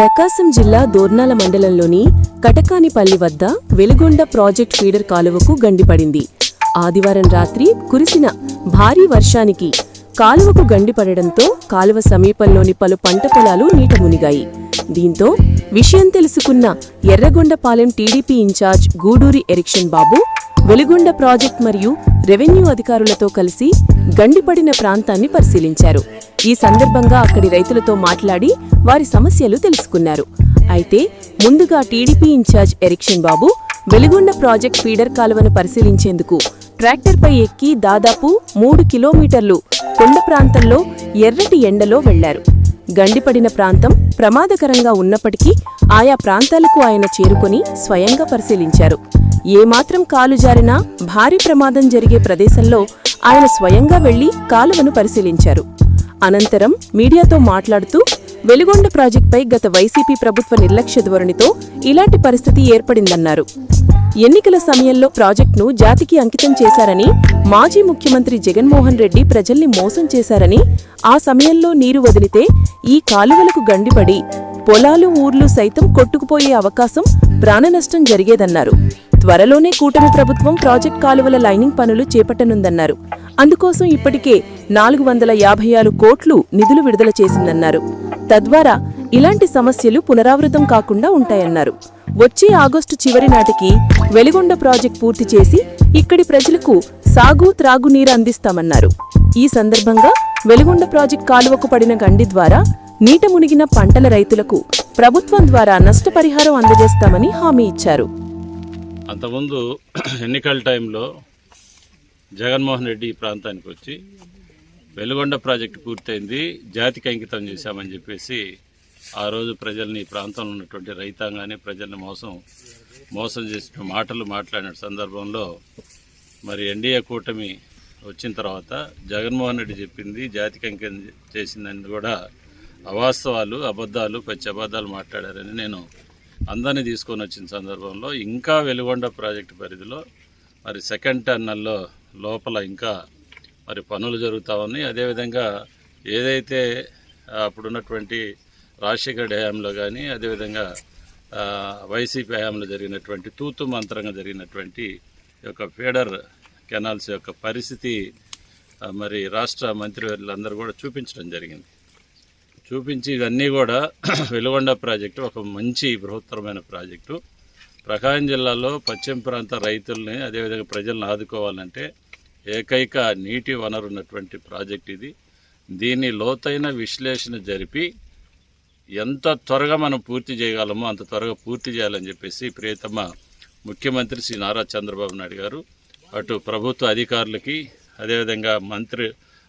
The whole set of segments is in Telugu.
ప్రకాశం జిల్లా దోర్నాల మండలంలోని కటకానిపల్లి వద్ద వెలుగొండ ప్రాజెక్ట్ ఫీడర్ కాలువకు గండిపడింది. ఆదివారం రాత్రి కురిసిన భారీ వర్షానికి కాలువకు గండిపడడంతో కాలువ సమీపంలోని పలు పంట పొలాలు నీట మునిగాయి. దీంతో విషయం తెలుసుకున్న Yerragondapalem TDP incharge Guduri Erixion Babu Veligonda project మరియు రెవెన్యూ అధికారులతో కలిసి గండిపడిన ప్రాంతాన్ని పరిశీలించారు. ఈ సందర్భంగా అక్కడి రైతులతో మాట్లాడి వారి సమస్యలు తెలుసుకున్నారు. అయితే ముందుగా TDP incharge Erixion Babu Veligonda project feeder కాలువను పరిశీలించేందుకు ట్రాక్టర్పై ఎక్కి దాదాపు మూడు కిలోమీటర్లు కొండ ప్రాంతంలో ఎర్రటి ఎండలో వెళ్ళారు. గండిపడిన ప్రాంతం ప్రమాదకరంగా ఉన్నప్పటికీ ఆయా ప్రాంతాలకు ఆయన చేరుకొని స్వయంగా పరిశీలించారు. ఏమాత్రం కాలు జారినా భారీ ప్రమాదం జరిగే ప్రదేశంలో ఆయన స్వయంగా వెళ్ళి కాలువను పరిశీలించారు. అనంతరం మీడియాతో మాట్లాడుతూ వెలుగొండ ప్రాజెక్టుపై గత వైసీపీ ప్రభుత్వ నిర్లక్ష్య ధోరణితో ఇలాంటి పరిస్థితి ఏర్పడిందన్నారు. ఎన్నికల సమయంలో ప్రాజెక్టును జాతికి అంకితం చేశారని మాజీ ముఖ్యమంత్రి జగన్మోహన్ రెడ్డి ప్రజల్ని మోసం చేశారని ఆ సమయంలో నీరు వదిలితే ఈ కాలువలకు గండిపడి పొలాలు ఊర్లు సైతం కొట్టుకుపోయే అవకాశం ప్రాణనష్టం జరిగేదన్నారు. త్వరలోనే కూటమి ప్రభుత్వం ప్రాజెక్ట్ కాలువల లైనింగ్ పనులు చేపట్టనుందన్నారు. అందుకోసం ఇప్పటికే నాలుగు వందల యాభై ఆరు కోట్లు నిధులు విడుదల చేసిందన్నారు. తద్వారా ఇలాంటి సమస్యలు పునరావృతం కాకుండా ఉంటాయన్నారు. వచ్చే ఆగస్టు చివరి నాటికి వెలిగొండ ప్రాజెక్ట్ పూర్తి చేసి ఇక్కడి ప్రజలకు సాగు త్రాగునీరు అందిస్తామన్నారు. ఈ సందర్భంగా వెలిగొండ ప్రాజెక్ట్ కాలువకు పడిన గండి ద్వారా నీట మునిగిన పంటల రైతులకు ప్రభుత్వం ద్వారా నష్టపరిహారం అందజేస్తామని హామీ ఇచ్చారు. అంతకుముందు ఎన్నికల టైంలో జగన్మోహన్ రెడ్డి ఈ ప్రాంతానికి వచ్చి వెలుగొండ ప్రాజెక్టు పూర్తయింది జాతికి అంకితం చేశామని చెప్పేసి ఆ రోజు ప్రజల్ని ఈ ప్రాంతంలో ఉన్నటువంటి రైతాంగాన్ని ప్రజల్ని మోసం మోసం చేసిన మాటలు మాట్లాడిన సందర్భంలో మరి ఎన్డీఏ కూటమి వచ్చిన తర్వాత జగన్మోహన్ రెడ్డి చెప్పింది జాతికి అంకితం చేసిందని కూడా అవాస్తవాలు అబద్ధాలు పచ్చి అబద్ధాలు మాట్లాడారని నేను అందరినీ తీసుకొని వచ్చిన సందర్భంలో ఇంకా వెలుగొండ ప్రాజెక్టు పరిధిలో మరి సెకండ్ టన్నల్లో లోపల ఇంకా మరి పనులు జరుగుతూ ఉన్నాయి. అదేవిధంగా ఏదైతే అప్పుడున్నటువంటి రాజశేఖర హయాంలో కానీ అదేవిధంగా వైసీపీ హయాంలో జరిగినటువంటి తూతు మంత్రంగా జరిగినటువంటి యొక్క ఫీడర్ కెనాల్స్ యొక్క పరిస్థితి మరి రాష్ట్ర మంత్రివర్యులందరూ కూడా చూపించడం జరిగింది. చూపించి ఇవన్నీ కూడా వెలుగొండ ప్రాజెక్టు ఒక మంచి బృహత్తరమైన ప్రాజెక్టు. ప్రకాశం జిల్లాలో పశ్చిమ ప్రాంత రైతుల్ని అదేవిధంగా ప్రజలను ఆదుకోవాలంటే ఏకైక నీటి వనరు ఉన్నటువంటి ప్రాజెక్ట్ ఇది. దీని లోతైన విశ్లేషణ జరిపి ఎంత త్వరగా మనం పూర్తి చేయగలమో అంత త్వరగా పూర్తి చేయాలని చెప్పేసి ప్రియతమ ముఖ్యమంత్రి శ్రీ నారా చంద్రబాబు నాయుడు గారు అటు ప్రభుత్వ అధికారులకి అదేవిధంగా మంత్రి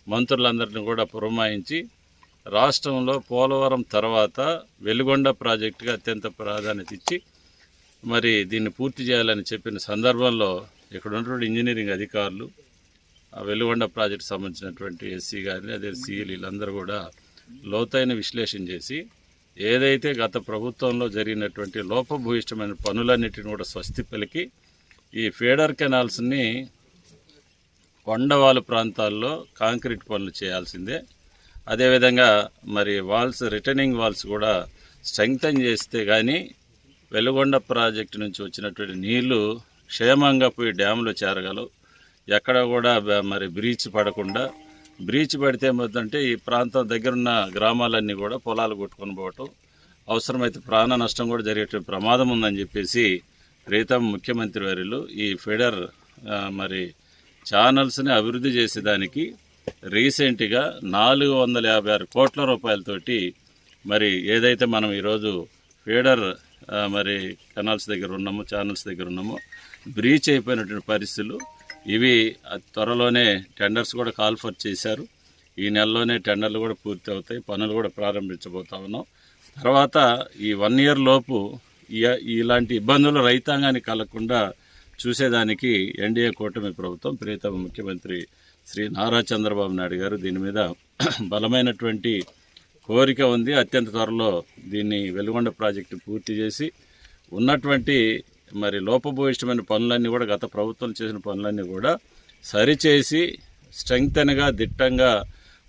మంత్రులందరిని కూడా పురమాయించి రాష్ట్రంలో పోలవరం తర్వాత వెలుగొండ ప్రాజెక్టుగా అత్యంత ప్రాధాన్యత ఇచ్చి మరి దీన్ని పూర్తి చేయాలని చెప్పిన సందర్భంలో ఇక్కడ ఉన్నటువంటి ఇంజనీరింగ్ అధికారులు ఆ వెలుగొండ ప్రాజెక్టు సంబంధించినటువంటి ఎస్సీ గారిని అదే సీఎల్ వీళ్ళందరూ కూడా లోతైన విశ్లేషణ చేసి ఏదైతే గత ప్రభుత్వంలో జరిగినటువంటి లోపభూయిష్టమైన పనులన్నిటిని కూడా స్వస్తి పలికి ఈ ఫీడర్ కెనాల్స్ని కొండవాలు ప్రాంతాల్లో కాంక్రీట్ పనులు చేయాల్సిందే. అదేవిధంగా మరి వాల్స్ రిటర్నింగ్ వాల్స్ కూడా స్ట్రెంగ్తన్ చేస్తే కానీ వెలుగొండ ప్రాజెక్టు నుంచి వచ్చినటువంటి నీళ్ళు క్షేమంగా పోయి డ్యాములో చేరగలవు. ఎక్కడ కూడా మరి బ్రీచ్ పడకుండా బ్రీచ్ పడితే ఏమవుతుందంటే ఈ ప్రాంతం దగ్గరున్న గ్రామాలన్నీ కూడా పొలాలు కొట్టుకొని పోవటం అవసరమైతే ప్రాణ నష్టం కూడా జరిగేటువంటి ప్రమాదం ఉందని చెప్పేసి ప్రీతం ముఖ్యమంత్రి వర్యులు ఈ ఫెడర్ మరి ఛానల్స్ని అభివృద్ధి చేసేదానికి రీసెంట్గా నాలుగు వందల యాభై ఆరు కోట్ల రూపాయలతోటి మరి ఏదైతే మనం ఈరోజు ఫీడర్ మరి కెనాల్స్ దగ్గర ఉన్నామో ఛానల్స్ దగ్గర ఉన్నామో బ్రీచ్ అయిపోయినటువంటి పరిస్థితులు ఇవి త్వరలోనే టెండర్స్ కూడా కాల్ఫర్ చేశారు. ఈ నెలలోనే టెండర్లు కూడా పూర్తి అవుతాయి పనులు కూడా ప్రారంభించబోతా ఉన్నాం. తర్వాత ఈ వన్ ఇయర్ లోపు ఈ- ఇలాంటి ఇబ్బందులు రైతాంగానికి కలగకుండా చూసేదానికి ఎన్డీఏ కూటమి ప్రభుత్వం ప్రియతమ ముఖ్యమంత్రి శ్రీ నారా చంద్రబాబు నాయుడు గారు దీని మీద బలమైనటువంటి కోరిక ఉంది. అత్యంత త్వరలో దీన్ని వెలుగొండ ప్రాజెక్టు పూర్తి చేసి ఉన్నటువంటి మరి లోపభూయిష్టమైన పనులన్నీ కూడా గత ప్రభుత్వం చేసిన పనులన్నీ కూడా సరిచేసి స్ట్రెంగ్తన్గా దిట్టంగా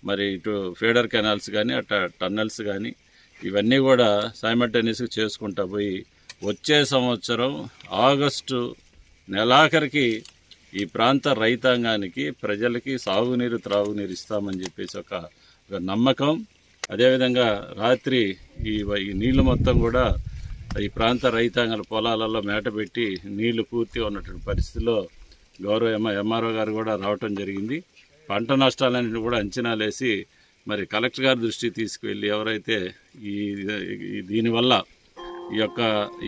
మరి ఇటు ఫీడర్ కెనాల్స్ కానీ అట్ట టన్నల్స్ కానీ ఇవన్నీ కూడా సైమల్టేనియస్గా చేసుకుంటా పోయి వచ్చే సంవత్సరం ఆగస్టు నెలాఖరికి ఈ ప్రాంత రైతాంగానికి ప్రజలకి సాగునీరు త్రాగునీరు ఇస్తామని చెప్పేసి ఒక ఒక నమ్మకం. అదేవిధంగా రాత్రి ఈ నీళ్ళు ఈ నీళ్ళు మొత్తం కూడా ఈ ప్రాంత రైతాంగాల పొలాలలో మేటపెట్టి నీళ్ళు పూర్తిగా ఉన్నటువంటి పరిస్థితిలో గౌరవ ఎం ఎంఆర్ఓ గారు కూడా రావటం జరిగింది. పంట నష్టాలన్నింటినీ కూడా అంచనాలేసి మరి కలెక్టర్ గారి దృష్టికి తీసుకువెళ్ళి ఎవరైతే ఈ దీనివల్ల ఈ యొక్క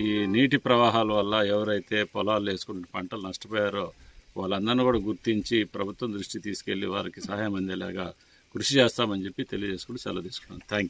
ఈ నీటి ప్రవాహాల వల్ల ఎవరైతే పొలాలు వేసుకుంటున్న పంటలు నష్టపోయారో వాళ్ళందరినీ కూడా గుర్తించి ప్రభుత్వం దృష్టి తీసుకెళ్ళి వారికి సహాయం అందేలాగా కృషి చేస్తామని చెప్పి తెలియజేసుకుంటూ సెలవు తీసుకున్నాను. థ్యాంక్